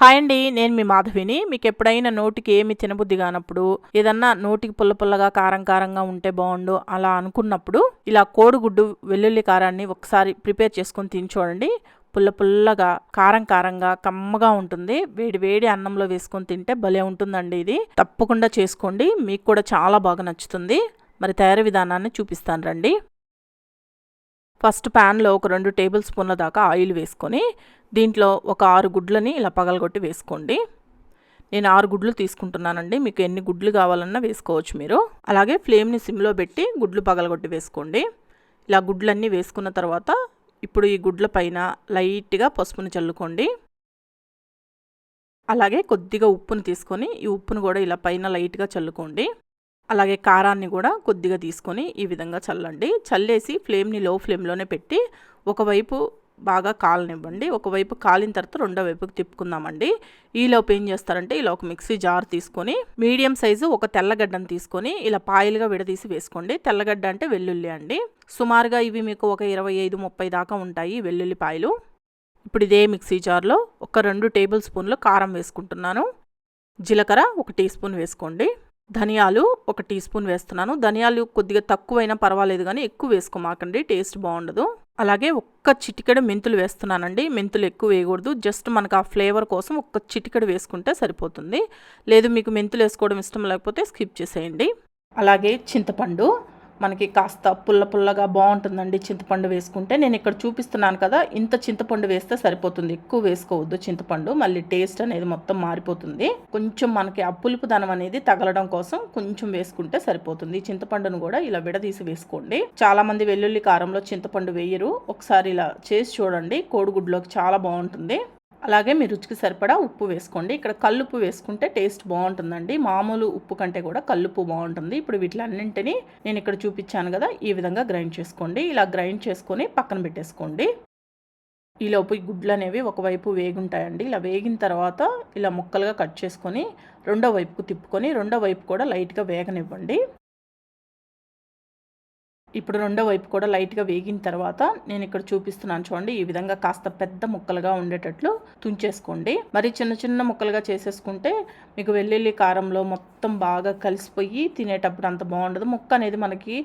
Hi అండి నేను మీ మాధవిని. మీకు ఎప్పుడైనా నోటికి ఏమి తినబుద్ధి కానప్పుడు ఏదన్నా నోటికి పుల్ల పుల్లగా కారం కారంగా ఉంటే బాగుండు అలా అనుకున్నప్పుడు ఇలా కోడిగుడ్డు వెల్లుల్లి కారాన్ని ఒకసారి ప్రిపేర్ చేసుకొని తిని చూడండి. పుల్ల పుల్లగా కారం కారంగా కమ్మగా ఉంటుంది. వేడి వేడి అన్నంలో వేసుకొని తింటే భలే ఉంటుందండి ఇది. తప్పకుండా చేసుకోండి. మీకు కూడా చాలా బాగా నచ్చుతుంది. మరి తయారీ విధానాన్ని చూపిస్తాను రండి. ఫస్ట్ ప్యాన్లో ఒక రెండు టేబుల్ స్పూన్ల దాకా ఆయిల్ వేసుకొని దీంట్లో ఒక ఆరు గుడ్లని ఇలా పగలగొట్టి వేసుకోండి. నేను ఆరు గుడ్లు తీసుకుంటున్నానండి. మీకు ఎన్ని గుడ్లు కావాలన్నా వేసుకోవచ్చు మీరు. అలాగే ఫ్లేమ్ని సిమ్లో పెట్టి గుడ్లు పగలగొట్టి వేసుకోండి. ఇలా గుడ్లన్నీ వేసుకున్న తర్వాత ఇప్పుడు ఈ గుడ్ల పైన లైట్గా పసుపుని చల్లుకోండి. అలాగే కొద్దిగా ఉప్పును తీసుకొని ఈ ఉప్పును కూడా ఇలా పైన లైట్గా చల్లుకోండి. అలాగే కారాన్ని కూడా కొద్దిగా తీసుకొని ఈ విధంగా చల్లండి. చల్లేసి ఫ్లేమ్ని లో ఫ్లేమ్లోనే పెట్టి ఒకవైపు బాగా కాలనివ్వండి. ఒకవైపు కాలిన తర్వాత రెండో వైపుకి తిప్పుకుందామండి. ఈలోపు ఏం చేస్తారంటే ఇలా ఒక మిక్సీ జార్ తీసుకొని మీడియం సైజు ఒక తెల్లగడ్డను తీసుకొని ఇలా పాయలుగా విడదీసి వేసుకోండి. తెల్లగడ్డ అంటే వెల్లుల్లి అండి. సుమారుగా ఇవి మీకు ఒక ఇరవై ఐదు ముప్పై దాకా ఉంటాయి వెల్లుల్లిపాయలు ఇప్పుడు ఇదే మిక్సీ జార్లో ఒక రెండు టేబుల్ స్పూన్లు కారం వేసుకుంటున్నాను. జీలకర్ర ఒక టీ స్పూన్ వేసుకోండి. ధనియాలు ఒక టీ స్పూన్ వేస్తున్నాను. ధనియాలు కొద్దిగా తక్కువైనా పర్వాలేదు కానీ ఎక్కువ వేసుకోమాకండి. టేస్ట్ బాగుండదు. అలాగే ఒక్క చిటికెడు మెంతులు వేస్తున్నానండి. మెంతులు ఎక్కువ వేయకూడదు. జస్ట్ మనకు ఆ ఫ్లేవర్ కోసం ఒక్క చిటికెడు వేసుకుంటే సరిపోతుంది. లేదు మీకు మెంతులు వేసుకోవడం ఇష్టం లేకపోతే స్కిప్ చేసేయండి. అలాగే చింతపండు. మనకి కాస్త పుల్ల పుల్లగా బాగుంటుందండి చింతపండు వేసుకుంటే. నేను ఇక్కడ చూపిస్తున్నాను కదా ఇంత చింతపండు వేస్తే సరిపోతుంది. ఎక్కువ వేసుకోవద్దు చింతపండు మళ్ళీ టేస్ట్ అనేది మొత్తం మారిపోతుంది. కొంచెం మనకి ఆ పులుపు ధనం అనేది తగలడం కోసం కొంచెం వేసుకుంటే సరిపోతుంది. చింతపండును కూడా ఇలా విడదీసి వేసుకోండి. చాలా మంది వెల్లుల్లి కారంలో చింతపండు వేయరు. ఒకసారి ఇలా చేసి చూడండి. కోడిగుడ్లోకి చాలా బాగుంటుంది. అలాగే మీ రుచికి సరిపడా ఉప్పు వేసుకోండి. ఇక్కడ కల్లుప్పు వేసుకుంటే టేస్ట్ బాగుంటుందండి. మామూలు ఉప్పు కంటే కూడా కల్లుప్పు బాగుంటుంది. ఇప్పుడు వీటిలన్నింటినీ నేను ఇక్కడ చూపించాను కదా ఈ విధంగా గ్రైండ్ చేసుకోండి. ఇలా గ్రైండ్ చేసుకొని పక్కన పెట్టేసుకోండి. ఈలోపు ఈ గుడ్లు అనేవి ఒకవైపు వేగుంటాయండి. ఇలా వేగిన తర్వాత ఇలా ముక్కలుగా కట్ చేసుకొని రెండో వైపుకు తిప్పుకొని రెండో వైపు కూడా లైట్గా వేగనివ్వండి. ఇప్పుడు రెండో వైపు కూడా లైట్గా వేగిన తర్వాత నేను ఇక్కడ చూపిస్తున్నాను చూడండి ఈ విధంగా కాస్త పెద్ద ముక్కలుగా ఉండేటట్లు తుంచేసుకోండి. మరి చిన్న చిన్న ముక్కలుగా చేసేసుకుంటే మీకు వెల్లుల్లి కారంలో మొత్తం బాగా కలిసిపోయి తినేటప్పుడు అంత బాగుండదు. ముక్క అనేది మనకి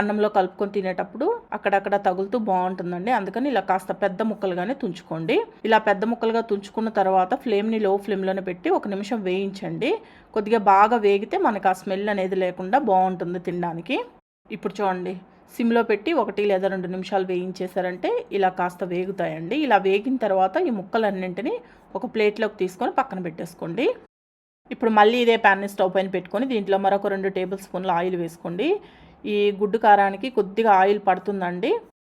అన్నంలో కలుపుకొని తినేటప్పుడు అక్కడక్కడ తగులుతూ బాగుంటుందండి. అందుకని ఇలా కాస్త పెద్ద ముక్కలుగానే తుంచుకోండి. ఇలా పెద్ద ముక్కలుగా తుంచుకున్న తర్వాత ఫ్లేమ్ని లో ఫ్లేమ్లోనే పెట్టి ఒక నిమిషం వేయించండి. కొద్దిగా బాగా వేగితే మనకు ఆ స్మెల్ అనేది లేకుండా బాగుంటుంది తినడానికి. ఇప్పుడు చూడండి సిమ్లో పెట్టి ఒకటి లేదా రెండు నిమిషాలు వేయించేశారంటే ఇలా కాస్త వేగుతాయండి. ఇలా వేగిన తర్వాత ఈ ముక్కలన్నింటినీ ఒక ప్లేట్లోకి తీసుకొని పక్కన పెట్టేసుకోండి. ఇప్పుడు మళ్ళీ ఇదే ప్యాన్ని స్టవ్ పైన పెట్టుకొని దీంట్లో మరొక రెండు టేబుల్ స్పూన్ల ఆయిల్ వేసుకోండి. ఈ గుడ్డు కారానికి కొద్దిగా ఆయిల్ పడుతుందండి.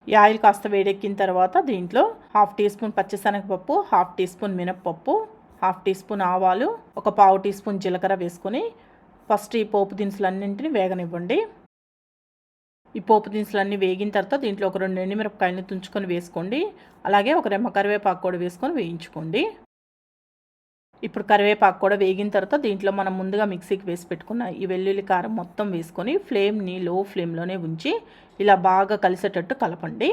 ఈ ఆయిల్ కాస్త వేడెక్కిన తర్వాత దీంట్లో హాఫ్ టీ స్పూన్ పచ్చిశనగపప్పు హాఫ్ టీ స్పూన్ మినప్పప్పు హాఫ్ టీ స్పూన్ ఆవాలు ఒక పావు టీ స్పూన్ జీలకర్ర వేసుకొని ఫస్ట్ ఈ పోపు దినుసులన్నింటినీ వేగనివ్వండి. ఈ పోపు దినుసులు అన్నీ వేగిన తర్వాత దీంట్లో ఒక రెండు ఎండుమిరపకాయలను తుంచుకొని వేసుకోండి. అలాగే ఒక రెమ్మ కరివేపాకు కూడా వేసుకొని వేయించుకోండి. ఇప్పుడు కరివేపాకు కూడా వేగిన తర్వాత దీంట్లో మనం ముందుగా మిక్సీకి వేసి పెట్టుకున్న ఈ వెల్లుల్లి కారం మొత్తం వేసుకొని ఫ్లేమ్ని లో ఫ్లేమ్లోనే ఉంచి ఇలా బాగా కలిసేటట్టు కలపండి.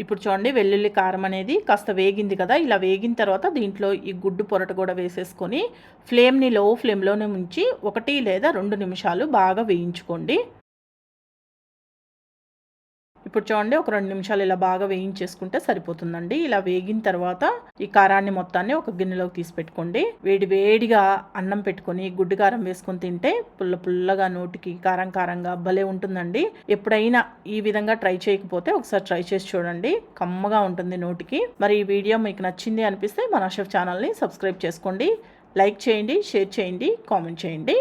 ఇప్పుడు చూడండి వెల్లుల్లి కారం అనేది కాస్త వేగింది కదా ఇలా వేగిన తర్వాత దీంట్లో ఈ గుడ్డు పొరట కూడా వేసేసుకొని ఫ్లేమ్ని లో ఫ్లేమ్లోనే ఉంచి ఒకటి లేదా రెండు నిమిషాలు బాగా వేయించుకోండి. ఇప్పుడు చూడండి ఒక రెండు నిమిషాలు ఇలా బాగా వేయించేసుకుంటే సరిపోతుందండి. ఇలా వేగిన తర్వాత ఈ కారాన్ని మొత్తాన్ని ఒక గిన్నెలోకి తీసి పెట్టుకోండి వేడి వేడిగా అన్నం పెట్టుకొని గుడ్డు కారం వేసుకొని తింటే పుల్ల పుల్లగా నోటికి కారం కారంగా భలే ఉంటుందండి. ఎప్పుడైనా ఈ విధంగా ట్రై చేయకపోతే ఒకసారి ట్రై చేసి చూడండి. కమ్మగా ఉంటుంది నోటికి. మరి ఈ వీడియో మీకు నచ్చింది అనిపిస్తే మన షెఫ్ ఛానల్ని సబ్స్క్రైబ్ చేసుకోండి. లైక్ చేయండి షేర్ చేయండి కామెంట్ చేయండి.